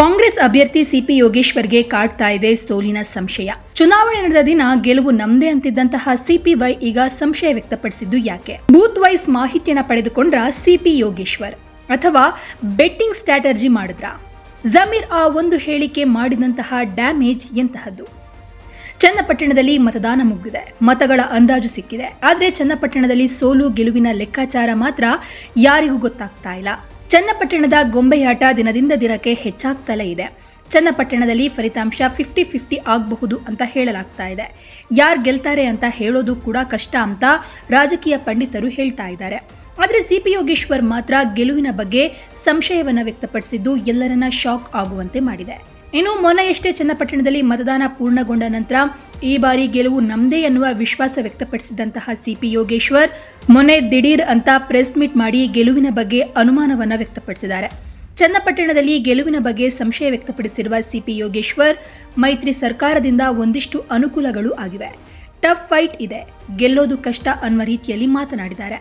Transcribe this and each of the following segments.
ಕಾಂಗ್ರೆಸ್ ಅಭ್ಯರ್ಥಿ ಸಿಪಿ ಯೋಗೇಶ್ವರ್ಗೆ ಕಾಡ್ತಾ ಇದೆ ಸೋಲಿನ ಸಂಶಯ. ಚುನಾವಣೆ ನಡೆದ ದಿನ ಗೆಲುವು ನಮ್ದೇ ಅಂತಿದ್ದಂತಹ ಸಿಪಿವೈ ಈಗ ಸಂಶಯ ವ್ಯಕ್ತಪಡಿಸಿದ್ದು ಯಾಕೆ? ಬೂತ್ ವೈಸ್ ಮಾಹಿತಿಯನ್ನ ಪಡೆದುಕೊಂಡ್ರ ಸಿಪಿ ಯೋಗೇಶ್ವರ್, ಅಥವಾ ಬೆಟ್ಟಿಂಗ್ ಸ್ಟ್ರಾಟರ್ಜಿ ಮಾಡಿದ್ರ? ಜಮೀರ್ ಆ ಒಂದು ಹೇಳಿಕೆ ಮಾಡಿದಂತಹ ಡ್ಯಾಮೇಜ್ ಎಂತಹದ್ದು? ಚನ್ನಪಟ್ಟಣದಲ್ಲಿ ಮತದಾನ ಮುಗಿದಿದೆ, ಮತಗಳ ಅಂದಾಜು ಸಿಕ್ಕಿದೆ. ಆದರೆ ಚನ್ನಪಟ್ಟಣದಲ್ಲಿ ಸೋಲು ಗೆಲುವಿನ ಲೆಕ್ಕಾಚಾರ ಮಾತ್ರ ಯಾರಿಗೂ ಗೊತ್ತಾಗ್ತಾ ಇಲ್ಲ. ಚನ್ನಪಟ್ಟಣದ ಗೊಂಬೆಯಾಟ ದಿನದಿಂದ ದಿನಕ್ಕೆ ಹೆಚ್ಚಾಗ್ತಲೇ ಇದೆ. ಚನ್ನಪಟ್ಟಣದಲ್ಲಿ ಫಲಿತಾಂಶ ಫಿಫ್ಟಿ ಫಿಫ್ಟಿ ಆಗಬಹುದು ಅಂತ ಹೇಳಲಾಗ್ತಾ ಇದೆ. ಯಾರು ಗೆಲ್ತಾರೆ ಅಂತ ಹೇಳೋದು ಕೂಡ ಕಷ್ಟ ಅಂತ ರಾಜಕೀಯ ಪಂಡಿತರು ಹೇಳ್ತಾ ಇದ್ದಾರೆ. ಆದರೆ ಸಿಪಿ ಯೋಗೇಶ್ವರ್ ಮಾತ್ರ ಗೆಲುವಿನ ಬಗ್ಗೆ ಸಂಶಯವನ್ನು ವ್ಯಕ್ತಪಡಿಸಿದ್ದು ಎಲ್ಲರನ್ನ ಶಾಕ್ ಆಗುವಂತೆ ಮಾಡಿದೆ. ಇನ್ನು ಮೊನ್ನೆಯಷ್ಟೇ ಚನ್ನಪಟ್ಟಣದಲ್ಲಿ ಮತದಾನ ಪೂರ್ಣಗೊಂಡ ನಂತರ ಈ ಬಾರಿ ಗೆಲುವು ನಮ್ದೇ ಎನ್ನುವ ವಿಶ್ವಾಸ ವ್ಯಕ್ತಪಡಿಸಿದಂತಹ ಸಿಪಿ ಯೋಗೇಶ್ವರ್ ಮೊನ್ನೆ ದಿಢೀರ್ ಅಂತ ಪ್ರೆಸ್ ಮೀಟ್ ಮಾಡಿ ಗೆಲುವಿನ ಬಗ್ಗೆ ಅನುಮಾನವನ್ನ ವ್ಯಕ್ತಪಡಿಸಿದ್ದಾರೆ. ಚನ್ನಪಟ್ಟಣದಲ್ಲಿ ಗೆಲುವಿನ ಬಗ್ಗೆ ಸಂಶಯ ವ್ಯಕ್ತಪಡಿಸಿರುವ ಸಿಪಿ ಯೋಗೇಶ್ವರ್, ಮೈತ್ರಿ ಸರ್ಕಾರದಿಂದ ಒಂದಿಷ್ಟು ಅನುಕೂಲಗಳು ಆಗಿವೆ. ಟಫ್ ಫೈಟ್ ಇದೆ, ಗೆಲ್ಲೋದು ಕಷ್ಟ ಅನ್ನುವ ರೀತಿಯಲ್ಲಿ ಮಾತನಾಡಿದ್ದಾರೆ.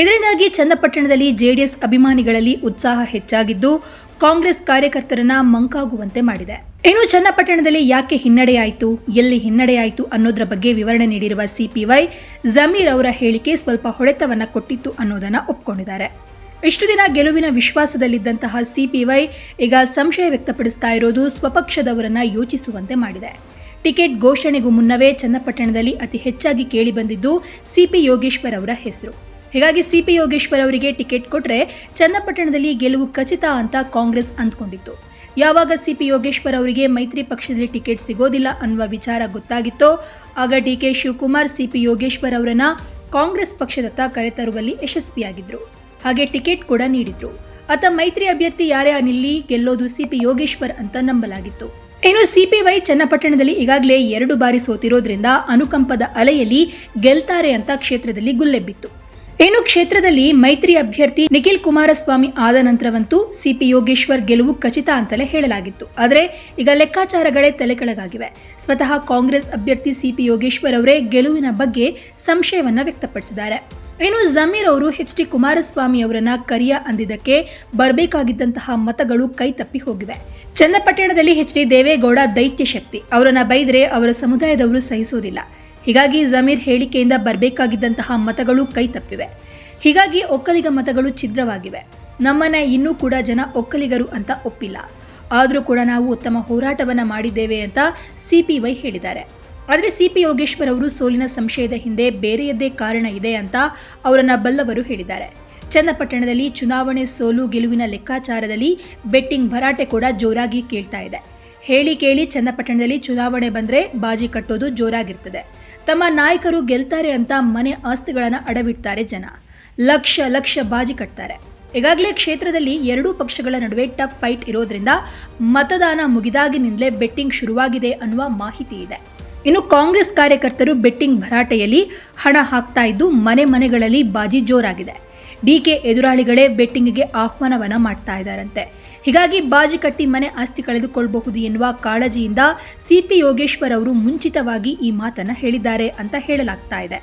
ಇದರಿಂದಾಗಿ ಚನ್ನಪಟ್ಟಣದಲ್ಲಿ ಜೆಡಿಎಸ್ ಅಭಿಮಾನಿಗಳಲ್ಲಿ ಉತ್ಸಾಹ ಹೆಚ್ಚಾಗಿದ್ದು ಕಾಂಗ್ರೆಸ್ ಕಾರ್ಯಕರ್ತರನ್ನ ಮಂಕಾಗುವಂತೆ ಮಾಡಿದೆ. ಇನ್ನು ಚನ್ನಪಟ್ಟಣದಲ್ಲಿ ಯಾಕೆ ಹಿನ್ನಡೆಯಾಯಿತು, ಎಲ್ಲಿ ಹಿನ್ನಡೆಯಾಯಿತು ಅನ್ನೋದರ ಬಗ್ಗೆ ವಿವರಣೆ ನೀಡಿರುವ ಸಿಪಿವೈ, ಜಮೀರ್ ಅವರ ಹೇಳಿಕೆ ಸ್ವಲ್ಪ ಹೊಡೆತವನ್ನ ಕೊಟ್ಟಿತ್ತು ಅನ್ನೋದನ್ನ ಒಪ್ಕೊಂಡಿದ್ದಾರೆ. ಇಷ್ಟು ದಿನ ಗೆಲುವಿನ ವಿಶ್ವಾಸದಲ್ಲಿದ್ದಂತಹ ಸಿಪಿವೈ ಈಗ ಸಂಶಯ ವ್ಯಕ್ತಪಡಿಸ್ತಾ ಇರೋದು ಸ್ವಪಕ್ಷದವರನ್ನ ಯೋಚಿಸುವಂತೆ ಮಾಡಿದೆ. ಟಿಕೆಟ್ ಘೋಷಣೆಗೂ ಮುನ್ನವೇ ಚನ್ನಪಟ್ಟಣದಲ್ಲಿ ಅತಿ ಹೆಚ್ಚಾಗಿ ಕೇಳಿಬಂದಿದ್ದು ಸಿಪಿ ಯೋಗೇಶ್ವರ್ ಅವರ ಹೆಸರು. ಹೀಗಾಗಿ ಸಿ ಪಿ ಯೋಗೇಶ್ವರ್ ಅವರಿಗೆ ಟಿಕೆಟ್ ಕೊಟ್ಟರೆ ಚನ್ನಪಟ್ಟಣದಲ್ಲಿ ಗೆಲುವು ಖಚಿತ ಅಂತ ಕಾಂಗ್ರೆಸ್ ಅಂದ್ಕೊಂಡಿತ್ತು. ಯಾವಾಗ ಸಿ ಪಿ ಯೋಗೇಶ್ವರ್ ಅವರಿಗೆ ಮೈತ್ರಿ ಪಕ್ಷದಲ್ಲಿ ಟಿಕೆಟ್ ಸಿಗೋದಿಲ್ಲ ಅನ್ನುವ ವಿಚಾರ ಗೊತ್ತಾಗಿತ್ತೋ, ಆಗ D K Shivakumar C P Yogeshwar ಅವರನ್ನ ಕಾಂಗ್ರೆಸ್ ಪಕ್ಷದತ್ತ ಕರೆತರುವಲ್ಲಿ ಯಶಸ್ವಿಯಾಗಿದ್ದರು ಹಾಗೆ ಟಿಕೆಟ್ ಕೂಡ ನೀಡಿದ್ರು. ಅತ ಮೈತ್ರಿ ಅಭ್ಯರ್ಥಿ ಯಾರೇ ಅನಿಲ್ಲಿ ಗೆಲ್ಲೋದು ಸಿ ಪಿ ಯೋಗೇಶ್ವರ್ ಅಂತ ನಂಬಲಾಗಿತ್ತು. ಇನ್ನು ಸಿಪಿವೈ ಚನ್ನಪಟ್ಟಣದಲ್ಲಿ ಈಗಾಗಲೇ ಎರಡು ಬಾರಿ ಸೋತಿರೋದ್ರಿಂದ ಅನುಕಂಪದ ಅಲೆಯಲ್ಲಿ ಗೆಲ್ತಾರೆ ಅಂತ ಕ್ಷೇತ್ರದಲ್ಲಿ ಗುಲ್ಲೆಬ್ಬಿತ್ತು. ಇನ್ನು ಕ್ಷೇತ್ರದಲ್ಲಿ ಮೈತ್ರಿ ಅಭ್ಯರ್ಥಿ ನಿಖಿಲ್ ಕುಮಾರಸ್ವಾಮಿ ಆದ ನಂತರವಂತೂ ಸಿಪಿ ಯೋಗೇಶ್ವರ್ ಗೆಲುವು ಖಚಿತ ಅಂತಲೇ ಹೇಳಲಾಗಿತ್ತು. ಆದರೆ ಈಗ ಲೆಕ್ಕಾಚಾರಗಳೇ ತಲೆಕೆಳಗಾಗಿವೆ. ಸ್ವತಃ ಕಾಂಗ್ರೆಸ್ ಅಭ್ಯರ್ಥಿ ಸಿಪಿ ಯೋಗೇಶ್ವರ್ ಅವರೇ ಗೆಲುವಿನ ಬಗ್ಗೆ ಸಂಶಯವನ್ನ ವ್ಯಕ್ತಪಡಿಸಿದ್ದಾರೆ. ಇನ್ನು ಜಮೀರ್ ಅವರು ಎಚ್ ಡಿ ಕುಮಾರಸ್ವಾಮಿ ಅವರನ್ನ ಕರಿಯ ಅಂದಿದ್ದಕ್ಕೆ ಬರಬೇಕಾಗಿದ್ದಂತಹ ಮತಗಳು ಕೈ ತಪ್ಪಿ ಹೋಗಿವೆ. ಚನ್ನಪಟ್ಟಣದಲ್ಲಿ ಎಚ್ ಡಿ ದೇವೇಗೌಡ ದೈತ್ಯ ಶಕ್ತಿ. ಅವರನ್ನ ಬೈದರೆ ಅವರ ಸಮುದಾಯದವರು ಸಹಿಸೋದಿಲ್ಲ. ಹೀಗಾಗಿ ಜಮೀರ್ ಹೇಳಿಕೆಯಿಂದ ಬರಬೇಕಾಗಿದ್ದಂತಹ ಮತಗಳು ಕೈ ತಪ್ಪಿವೆ. ಹೀಗಾಗಿ ಒಕ್ಕಲಿಗ ಮತಗಳು ಛಿದ್ರವಾಗಿವೆ. ನಮ್ಮನ್ನ ಇನ್ನೂ ಕೂಡ ಜನ ಒಕ್ಕಲಿಗರು ಅಂತ ಒಪ್ಪಿಲ್ಲ. ಆದರೂ ಕೂಡ ನಾವು ಉತ್ತಮ ಹೋರಾಟವನ್ನ ಮಾಡಿದ್ದೇವೆ ಅಂತ ಸಿಪಿವೈ ಹೇಳಿದ್ದಾರೆ. ಆದರೆ ಸಿಪಿ ಯೋಗೇಶ್ವರ್ ಅವರು ಸೋಲಿನ ಸಂಶಯದ ಹಿಂದೆ ಬೇರೆಯದ್ದೇ ಕಾರಣ ಇದೆ ಅಂತ ಅವರನ್ನ ಬಲ್ಲವರು ಹೇಳಿದ್ದಾರೆ. ಚನ್ನಪಟ್ಟಣದಲ್ಲಿ ಚುನಾವಣೆ ಸೋಲು ಗೆಲುವಿನ ಲೆಕ್ಕಾಚಾರದಲ್ಲಿ ಬೆಟ್ಟಿಂಗ್ ಭರಾಟೆ ಕೂಡ ಜೋರಾಗಿ ಕೇಳ್ತಾ ಇದೆ. ಹೇಳಿ ಕೇಳಿ ಚನ್ನಪಟ್ಟಣದಲ್ಲಿ ಚುನಾವಣೆ ಬಂದ್ರೆ ಬಾಜಿ ಕಟ್ಟೋದು ಜೋರಾಗಿರ್ತದೆ. ತಮ್ಮ ನಾಯಕರು ಗೆಲ್ತಾರೆ ಅಂತ ಮನೆ ಆಸ್ತಿಗಳನ್ನು ಅಡವಿಡ್ತಾರೆ ಜನ. ಲಕ್ಷ ಲಕ್ಷ ಬಾಜಿ ಕಟ್ತಾರೆ. ಈಗಾಗಲೇ ಕ್ಷೇತ್ರದಲ್ಲಿ ಎರಡೂ ಪಕ್ಷಗಳ ನಡುವೆ ಟಫ್ ಫೈಟ್ ಇರೋದ್ರಿಂದ ಮತದಾನ ಮುಗಿದಾಗಿನಿಂದಲೇ ಬೆಟ್ಟಿಂಗ್ ಶುರುವಾಗಿದೆ ಅನ್ನುವ ಮಾಹಿತಿ ಇದೆ. ಇನ್ನು ಕಾಂಗ್ರೆಸ್ ಕಾರ್ಯಕರ್ತರು ಬೆಟ್ಟಿಂಗ್ ಭರಾಟೆಯಲ್ಲಿ ಹಣ ಹಾಕ್ತಾ ಇದ್ದು ಮನೆ ಮನೆಗಳಲ್ಲಿ ಬಾಜಿ ಜೋರಾಗಿದೆ. ಡಿಕೆ ಎದುರಾಳಿಗಳೇ ಬೆಟ್ಟಿಂಗ್ಗೆ ಆಹ್ವಾನವನ್ನ ಮಾಡ್ತಾ ಇದ್ದಾರಂತೆ ಹೀಗಾಗಿ ಬಾಜಿ ಕಟ್ಟಿ ಮನೆ ಆಸ್ತಿ ಕಳೆದುಕೊಳ್ಳಬಹುದು ಎನ್ನುವ ಕಾಳಜಿಯಿಂದ ಸಿಪಿ ಯೋಗೇಶ್ವರ್ ಅವರು ಮುಂಚಿತವಾಗಿ ಈ ಮಾತನ್ನ ಹೇಳಿದ್ದಾರೆ ಅಂತ ಹೇಳಲಾಗ್ತಾ ಇದೆ.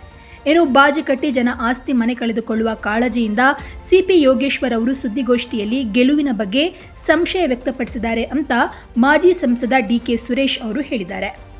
ಏನು ಬಾಜಿ ಕಟ್ಟಿ ಜನ ಆಸ್ತಿ ಮನೆ ಕಳೆದುಕೊಳ್ಳುವ ಕಾಳಜಿಯಿಂದ ಸಿಪಿ ಯೋಗೇಶ್ವರ್ ಅವರು ಸುದ್ದಿಗೋಷ್ಠಿಯಲ್ಲಿ ಗೆಲುವಿನ ಬಗ್ಗೆ ಸಂಶಯ ವ್ಯಕ್ತಪಡಿಸಿದ್ದಾರೆ ಅಂತ ಮಾಜಿ ಸಂಸದ ಡಿಕೆ ಸುರೇಶ್ ಅವರು ಹೇಳಿದ್ದಾರೆ.